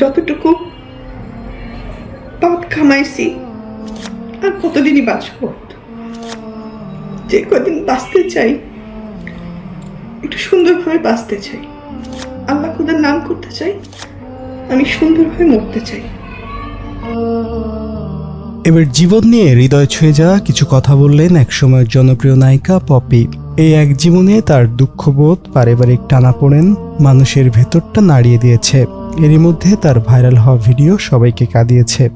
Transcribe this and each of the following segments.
যতটুকু পাপ খামাইছি, আর কতদিনই বাঁচব? যে কদিন বাঁচতে চাই, একটু সুন্দরভাবে বাঁচতে চাই। আল্লাহ খুদার নাম করতে চাই, আমি সুন্দরভাবে মরতে চাই। এবার জীবন নিয়ে হৃদয় ছুঁয়ে যাওয়া কিছু কথা বললেন একসময়ের জনপ্রিয় নায়িকা পপি। এই এক জীবনে তার দুঃখবোধ পারিবারিক টানাপোড়েন মানুষের ভেতরটা নাড়িয়ে দিয়েছে। এরই মধ্যে তার ভাইরাল হওয়া ভিডিও সবাইকে কাঁদিয়েছে।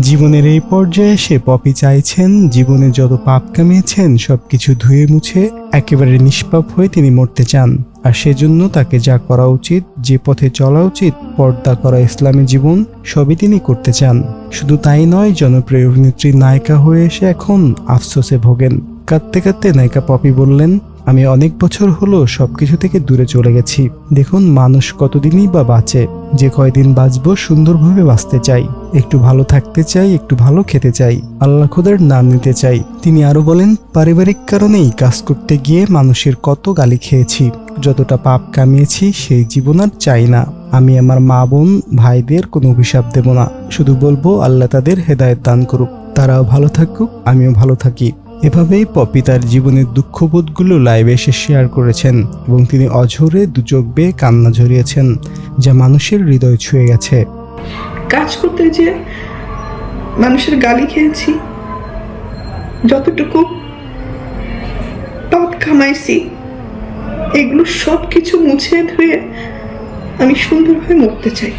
জীবনের এই পর্যায়ে সে পপি চাইছেন, জীবনে যত পাপ কামিয়েছেন সব কিছু ধুয়ে মুছে একেবারে নিষ্পাপ হয়ে তিনি মরতে চান। আর সেজন্য তাকে যা করা উচিত, যে পথে চলা উচিত, পর্দা করা ইসলামী জীবন, সবই তিনি করতে চান। শুধু তাই নয়, জনপ্রিয় অভিনেত্রী নায়িকা হয়ে এসে এখন আফসোসে ভোগেন। কাঁদতে কাঁদতে নায়িকা পপি বললেন আমি অনেক বছর হলো সবকিছু থেকে দূরে চলে গেছি। দেখুন মানুষ কতদিনই বা বাঁচে। যে কয়দিন বাঁচব সুন্দরভাবে বাঁচতে চাই। একটু ভালো থাকতে চাই, একটু ভালো খেতে চাই। আল্লাহ খুদার নাম নিতে চাই। তিনি আরও বলেন, পারিবারিক কারণেই কাজ করতে গিয়ে মানুষের কত গালি খেয়েছি। যতটা পাপ কামিয়েছি, সেই জীবন আর চাই না। আমি আমার মা বোন, ভাইদের কোনো অভিশাপ দেব না। শুধু বলব, আল্লাহ তাদের হেদায়েত দান করুক। তারাও ভালো থাকুক, আমিও ভালো থাকি। এভাবেই পপি তার জীবনের দুঃখবোধগুলো লাইভে এসে শেয়ার করেছেন এবং তিনি অঝরে দুচোখ বেয়ে কান্না ঝরিয়েছেন, যা মানুষের হৃদয় ছুঁয়ে গেছে। কাজ করতে যে মানুষের গালি খেয়েছি, যতটুকু পাপ কামাইছি এগুলো সব কিছু মুছে ধুয়ে আমি সুন্দরভাবে মরতে চাই।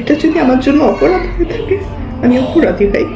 এটা যদি আমার জন্য অপরাধ হয়ে থাকে, আমি অপরাধী ভাই